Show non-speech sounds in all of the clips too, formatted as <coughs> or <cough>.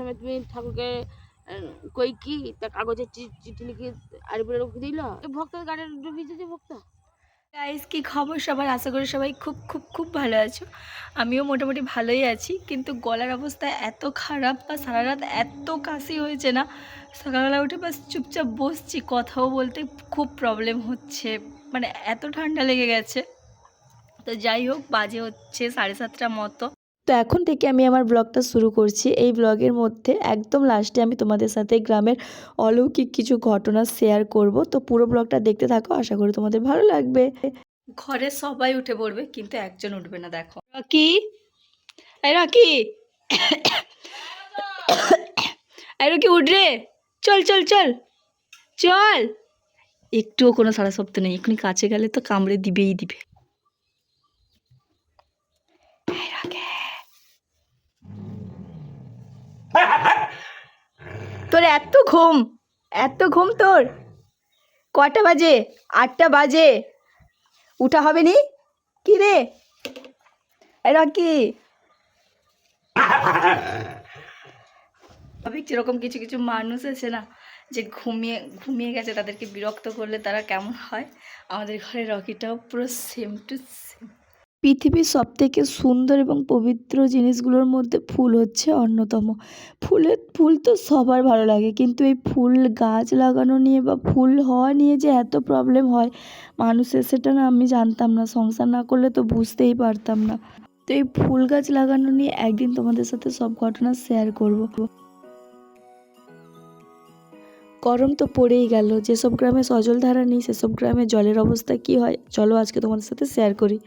সময় তুমি ঠাকুরকে কই কি, তা কাগজে চি- চিঠি লিখে আরবিরে রেখে দিল? ভক্ত গাড়ি ডুবিয়েছে ভক্ত। গাইস কি খবর সবার? আশা করি সবাই খুব খুব খুব ভালো আছো। আমিও মোটামুটি ভালোই আছি, কিন্তু গলার অবস্থা এত খারাপ বা সারা রাত এত কাশি হয়েছে না, সকালবেলা উঠে বাস চুপচাপ বসছি, কথাও বলতে খুব প্রবলেম হচ্ছে মানে এত ঠান্ডা লেগে গেছে। তো যাই হোক, বাজে হচ্ছে সাড়ে সাতটা মতো। তো এখন থেকে আমি আমার ব্লগটা শুরু করছি। এই ব্লগের মধ্যে একদম লাস্টে আমি তোমাদের সাথে গ্রামের অলৌকিক কিছু ঘটনা শেয়ার করব। তো পুরো ব্লগটা দেখতে থাকো আশা করি তোমাদের ভালো লাগবে। ঘরে সবাই উঠে পড়বে কিন্তু একজন উঠবে না দেখো। রকি? এই রকি? এই রকি উঠ রে। চল চল চল। চল। একটুও কোনো সারা শব্দ নেই এখনই কাছে গেলে তো কামড়ে দিবেই দিবে এই রকি। তোর এত ঘুম এত ঘুম তোর। কটা বাজে? আটটা বাজে। উঠা হবে নি? কি রে? রকি। তবে যেরকম কিছু কিছু মানুষ আছে না, যে ঘুমিয়ে ঘুমিয়ে গেছে, তাদেরকে বিরক্ত করলে তারা কেমন হয়? আমাদের ঘরে রকিটাও পুরো সেম টু সেম পৃথিবীর সবথেকে সুন্দর এবং পবিত্র জিনিসগুলোর মধ্যে ফুল হচ্ছে অন্যতম। ফুলের ফুল তো সবার ভালো লাগে, কিন্তু এই ফুল গাছ লাগানো নিয়ে বা ফুল হওয়া নিয়ে যে এত প্রবলেম হয়, মানুষের সেটা না আমি জানতাম না, সংসার না করলে তো বুঝতেই পারতাম না। তো এই ফুল গাছ লাগানো নিয়ে একদিন তোমাদের সাথে সব ঘটনা শেয়ার করব। গরম তো পড়েই গেল, যেসব গ্রামে সজল ধারা নেই, সেসব গ্রামে জলের অবস্থা কি হয়? চলো আজকে তোমাদের সাথে শেয়ার করি।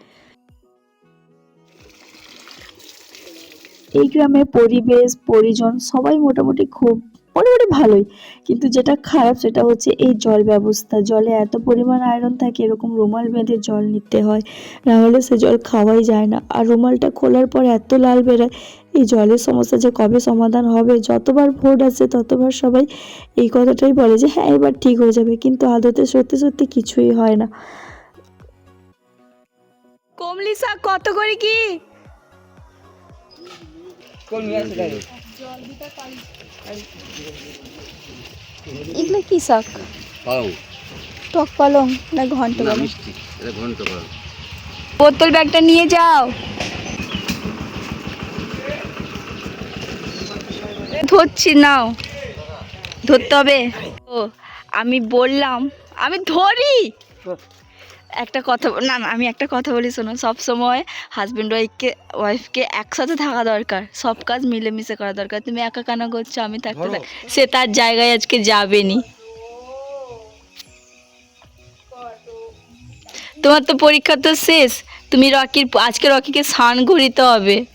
এই গ্রামে পরিবেশ, পরিজন সবাই মোটামুটি খুব মোটামুটি ভালোই। কিন্তু যেটা খারাপ সেটা হচ্ছে এই জল ব্যবস্থা। জলে এত পরিমাণ আয়রন থাকে, এরকম রুমাল বেঁধে জল নিতে হয়। না হলে সে জল খাওয়াই যায় না। আর রুমালটা খোলার পর এত লাল বেরোয়, এই জলের সমস্যা যে কবে সমাধান হবে? যতবার ভোট আসে, ততবার সবাই এই কথাটাই বলে যে হ্যাঁ এবার ঠিক হয়ে যাবে। কিন্তু আদতে সত্যি সত্যি কিছুই হয় না। কমলি শাক কত করে কি? এগুলো কি শাক? পালং। টক পালং না ঘন্ট না পালং? মিষ্টি। এটা ঘন্ট পালং। বোতল ব্যাগটা নিয়ে যাও। ধরছি নাও। ধরতে হবে। ও আমি বললাম আমি ধরি। একটা কথা না না আমি একটা কথা বলি শোনো। সব সময় হাজব্যান্ড ওয়াইফকে ওয়াইফকে একসাথে থাকা দরকার। সব কাজ মিলেমিশে করা দরকার। তুমি একা কেন করছ আমি থাকতে থাক- সে তার জায়গায় আজকে যাবে নি। তোমার তো পরীক্ষা তো শেষ। তুমি রকির আজকে রকিকে স্নান করিতে হবে।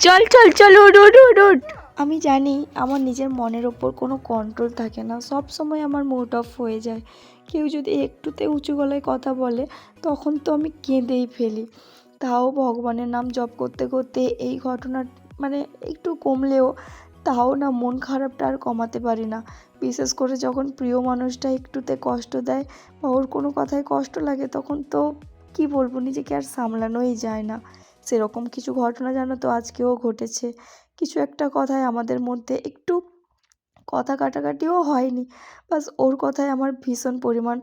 চল চল চল উঠ উঠ উঠ উঠ। আমি জানি আমার নিজের মনের ওপর কোনো কন্ট্রোল থাকে না। সব সময় আমার মুড অফ হয়ে যায়। কেউ যদি একটুতে উঁচু গলায় কথা বলে, তখন তো আমি কেঁদেই ফেলি। তাও ভগবানের নাম জপ করতে করতে এই ঘটনা মানে একটু কমলেও তাও না মন খারাপটা আর কমাতে পারি না। বিশেষ করে যখন প্রিয় মানুষটা একটুতে কষ্ট দেয় বা ওর কোনো কথায় কষ্ট লাগে, তখন তো কি বলব, নিজেকে আর সামলানোই যায় না। সেরকম কিছু ঘটনা জানো তো আজকেও ঘটেছে। কিছু একটা কথায় আমাদের মধ্যে একটু কথা কাটাকাটিও হয়নি। বাস ওর কথায় আমার ভীষণ পরিমাণ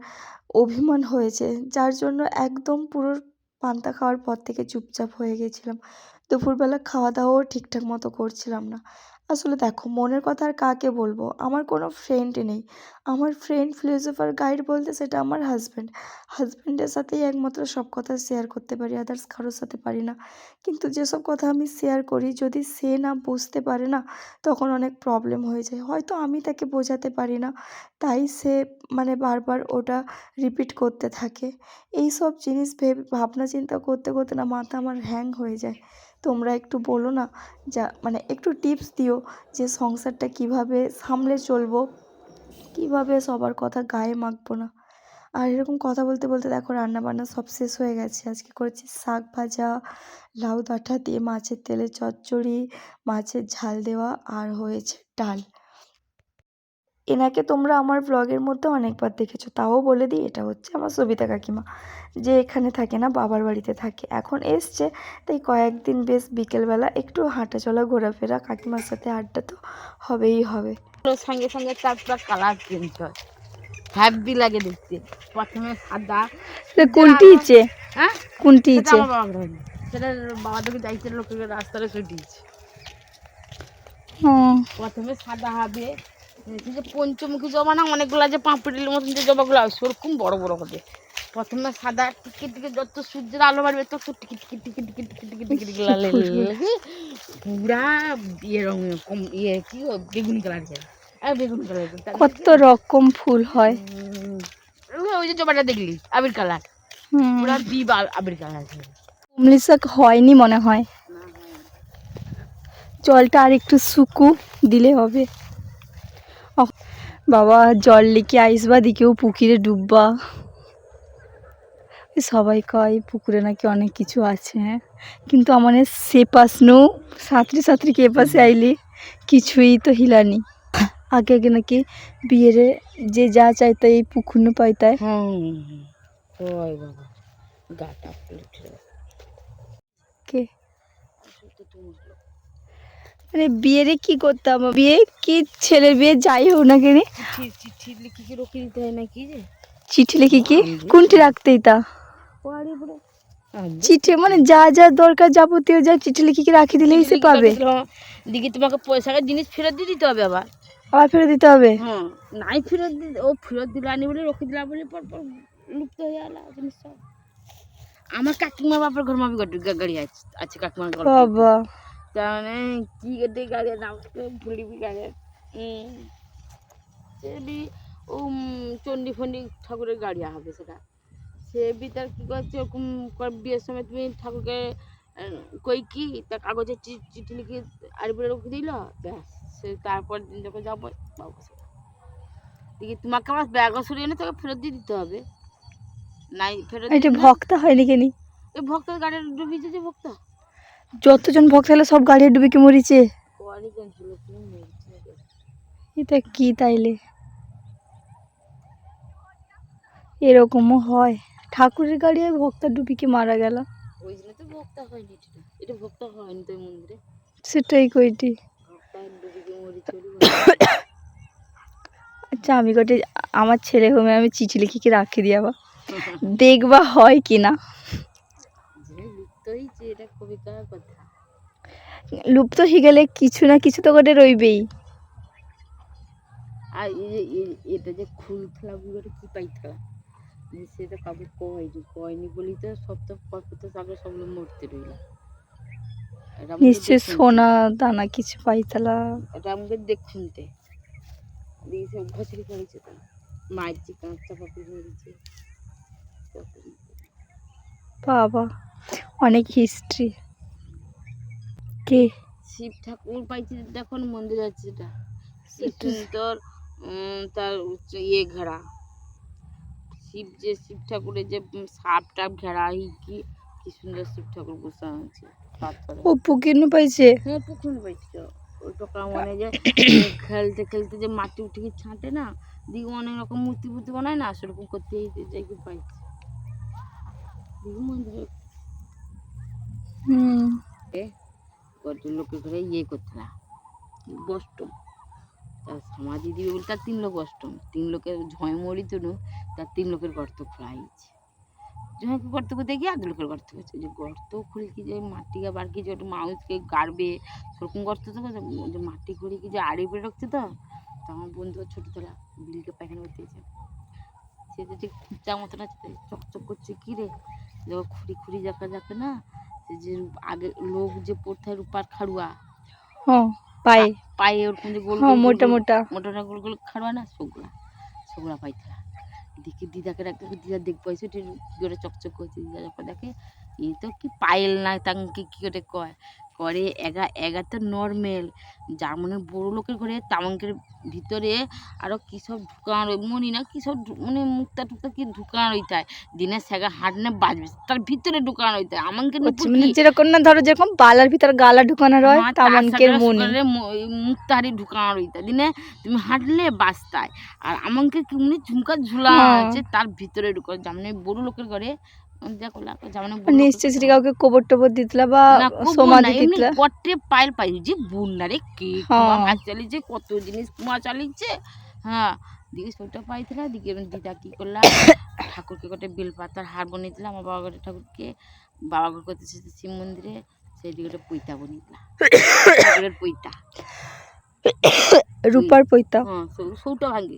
অভিমান হয়েছে, যার জন্য একদম পুরো পান্তা খাওয়ার পর থেকে চুপচাপ হয়ে গেছিলাম। দুপুরবেলা খাওয়া দাওয়াও ঠিকঠাক মতো করছিলাম না। আসলে দেখো, মনের কথা আর কাকে বলব? আমার কোনো ফ্রেন্ড নেই। আমার ফ্রেন্ড ফিলোসফার গাইড বলতে সেটা আমার হাজব্যান্ড হাজব্যান্ডের সাথেই একমাত্র সব কথা শেয়ার করতে পারি আদার্স কারোর সাথে পারি না। কিন্তু যেসব কথা আমি শেয়ার করি, যদি সে না বুঝতে পারে না, তখন অনেক প্রবলেম হয়ে যায়। হয়তো আমি তাকে বোঝাতে পারি না, তাই সে মানে বারবার ওটা রিপিট করতে থাকে। এই সব জিনিস ভেবে ভাবনা চিন্তা করতে করতে না মাথা আমার হ্যাং হয়ে যায়। তোমরা একটু বলো না, যা মানে একটু টিপস দিও যে সংসারটা কীভাবে সামলে চলবো, কীভাবে সবার কথা গায়ে মাখবো না। আর এরকম কথা বলতে বলতে দেখো রান্না বান্না সব শেষ হয়ে গেছে। আজকে করেছি শাক ভাজা, লাউ ডাঁটা দিয়ে মাছের তেলে চচ্চড়ি, মাছের ঝাল দেওয়া, আর হয়েছে ডাল। এনাকে তোমরা আমার ব্লগের মধ্যে অনেকবার দেখেছ তাও বলে দিই এটা হচ্ছে আমার সবিতা কাকিমা। যে এখানে থাকে না বাবার বাড়িতে থাকে এখন এসছে তাই কয়েকদিন বেশ বিকেলবেলা একটু হাঁটা চলা ঘোরাফেরা কাকিমার সাথে আড্ডা তো হবেই হবে। সঙ্গে সঙ্গে তার পুরো কালার চেঞ্জ হয়। হ্যাপি লাগে দেখতে। প্রথমে সাদা কোনটি ইচ্ছে? হ্যাঁ? কোনটি ইচ্ছে? সেটা বাবা তোকে যাইতে লোকের রাস্তাটা ছুটিয়েছে। প্রথমে সাদা হবে যে পঞ্চমুখী জবা না অনেকগুলো যে পাঁপড়ির মতন যে জবাগুলো আসছে ওরকম বড় বড় হবে। প্রথমে সাদা টিকিট টিকিট যত সূর্যের আলো মারবে তত ticket ticket ticket ticket ticket ticket ticket লাল পুরা ইয়ে রঙ কম ইয়ে কি বেগুনি কালার যায় আর বেগুনি কালার কত রকম ফুল হয়। ওই যে জবাটা দেখলি আবির কালার। পুরা বিব আবির কালার। কুমলি হয়নি মনে হয়। জলটা আর একটু শুকু দিলে হবে। বাবা জল লিখে আইসবা দিকেও পুকুরে ডুববা সবাই কয় পুকুরে নাকি অনেক কিছু আছে হ্যাঁ? কিন্তু আমার সে পাশ নো সাঁতরি সাঁতরি কে পাশে আইলি? কিছুই তো হিলানি আগে আগে নাকি বিয়েরে যে যা চাইতো এই পুকুর নু পাইতায় কে? মানে বিয়েরে কি করতাম বিয়ে কি ছেলের বিয়ে যাই হোক না কেন? চিঠি চিঠি কি রোকে দিতে হয় নাকি যে? চিঠি লিখে কি? কোনটি রাখতেই তা? চিঠি মানে যা যা দরকার যাবতীয় যা চিঠি লিখে কি রাখি দিলেই সে পাবে? দিকে তোমাকে পয়সাকে জিনিস ফেরত দিয়ে দিতে হবে আবার। আবার ফেরত দিতে হবে? হ্যাঁ নাই ফেরত দিলে ও ফেরত দিলে আনি বলে রকে দিলা বলে পর পর লুপ্ত হয়ে গেল জিনিস আমার কাকিমার বাপের ঘর মামি গাড়ি গাড়ি আছে কাকিমার ঘর। বাবা। মানে কি গাড়ি গাড়ির নাম ভুলিবি সে বি ও চণ্ডী ফন্ডি ঠাকুরের গাড়ি হবে সেটা। সে বি তার কি করছে ওরকম বিয়ের সময় তুমি ঠাকুরকে কই কি তার কাগজে চিঠি লিখে আরবিরে রেখে দিল ব্যাস সে তারপর দিন যখন যাব বাবু দেখি তোমাকে আমার ব্যাগও সরিয়ে এনে তোকে ফেরত দিয়ে দিতে হবে। নাই ফেরত এটা ভক্তা হয়নি কেনি এই ভক্তের গাড়ি ডুবিয়েছে যে ভক্ত। যতজন ভক্ত হলে সব গাড়ি ডুবে কি মরিছে? এটা কি তাইলে? এরকমও হয়। ঠাকুরের গাড়ি ভক্তা ডুবি কি মারা গেল। সেটাই কইটি ডুবিকে আচ্ছা আমি গোটে আমার ছেলে হোমে আমি চিঠি লিখে কি রাখি দিয়ে আবার দেখবা হয় কি না যে এটা কবিতার কথা। লুপ্ত হয়ে গেলে কিছু না কিছু তো গোটে রইবেই। আর এই যে এ- এটা যে খুলতলা বুড়োটা কি পাইতলা সেটা কাউকে কয়নি কয়নি বলি তো সব তো কত তো তারপরে সবগুলো মরতে রইল। নিশ্চয় সোনা দানা কিছু পাইতলা এটা আমাকে দেখুনতে দিয়ে সব ঘষড়ি করেছে তো। মায়ের যে কাঁচা পাপি ধরেছে বাবা। অনেক হিস্ট্রি কে? শিব ঠাকুর পাইছি দেখুন মন্দির আছে এটা। সুন্দর তার ইয়ে ঘেরা। শিব যে শিব ঠাকুরের যে সাপ টাপ ঘেরা কি কি সুন্দর শিব ঠাকুর বসে আছে ও পুকির নু পাইছে? হ্যাঁ পুকুর পাইছি ওই টোকা মানে যে <coughs> খেলতে খেলতে যে মাটি উঠে গিয়ে ছাঁটে না দিকে অনেক রকম মূর্তি ফুর্তি বানায় না সেরকম করতে যাই কি পাইছি। দিকে মন্দিরে কত ঘরে ইয়ে করতে না তার সমাধি দিবে বলে, তার তিন লোক অষ্টম। তিন লোকের তার তিন লোকের গর্ত গর্ত গিয়ে লোকের গর্ত যে গর্ত খুলে কি যে কি যে মানুষকে গাড়বে, সেরকম গর্ত তো যে মাটি করে কি যে আড়ি বেড়ে রাখছে তো? তো আমার বন্ধু ছোটোতলা বিলকে পায়খানা করতে গেছে। সে যে খুঁচা মতন আছে, চকচক করছে, কি রে? খুঁড়ি খুঁড়ি যাকা যাকে না যে আগে লোক যে পড়তে হয় রূপার খাড়ুয়া। হ্যাঁ পায়ে। পায়ে ওরকম যে গোল হ্যাঁ গোল মোটা মোটা মোটা। মোটা গোল গোল খাড়ুয়া না সেগুলা সেগুলা পাইতলা দেখি দিদাকে ডাকতে দিদা দেখ পয়সা ওটা জোরে চকচক করছে দিদা যখন দেখে এই তো কি পায়েল না তাকে কি করে কয়? করে এগা এগা তো নর্মেল যার মানে বড় লোকের ঘরে তামাঙ্কের ভিতরে আরও কী সব ঢুকানো রই মনি না কী সব মানে মুক্তা টুক্তা কি ঢুকানো রইতে হয় দিনে সেগা হাঁটনে বাজবে তার ভিতরে ঢুকানো রইতে হয় আমাকে মানে যেরকম না ধরো যেরকম বালার ভিতরে গালা ঢুকানো হয় তামানকের মনি। মুক্তাহারি ঢুকানো রইতে হয়। দিনে তুমি হাঁটলে বাস্তায় আর আমাকে কি উনি ঝুমকা ঝুলা হ্যাঁ। আছে তার ভিতরে ঢুকানো যেমন বড় লোকের ঘরে লোকের নিশ্চয় কাউকে কোবর টোবর দিতলা বা সমাধি দিতলা। পট্রে পাইল পাই যে বুন না রে কে হ্যাঁ। মাছ চালিয়েছে কত জিনিস কুমা চালিয়েছে। হ্যাঁ দিকে সেটা পাইছিলাম দিকে দিদা কি করলাম ঠাকুরকে গোটে বেলপাতার হার বনিয়ে দিলাম আমার বাবা গোটে ঠাকুরকে বাবা ঘর করতে শিব মন্দিরে সেই দিকে গোটে পৈতা বনিয়ে দিলাম <coughs> ঠাকুরের পৈতা। রূপার পৈতা। হ্যাঁ সৌটা ভাঙ্গে।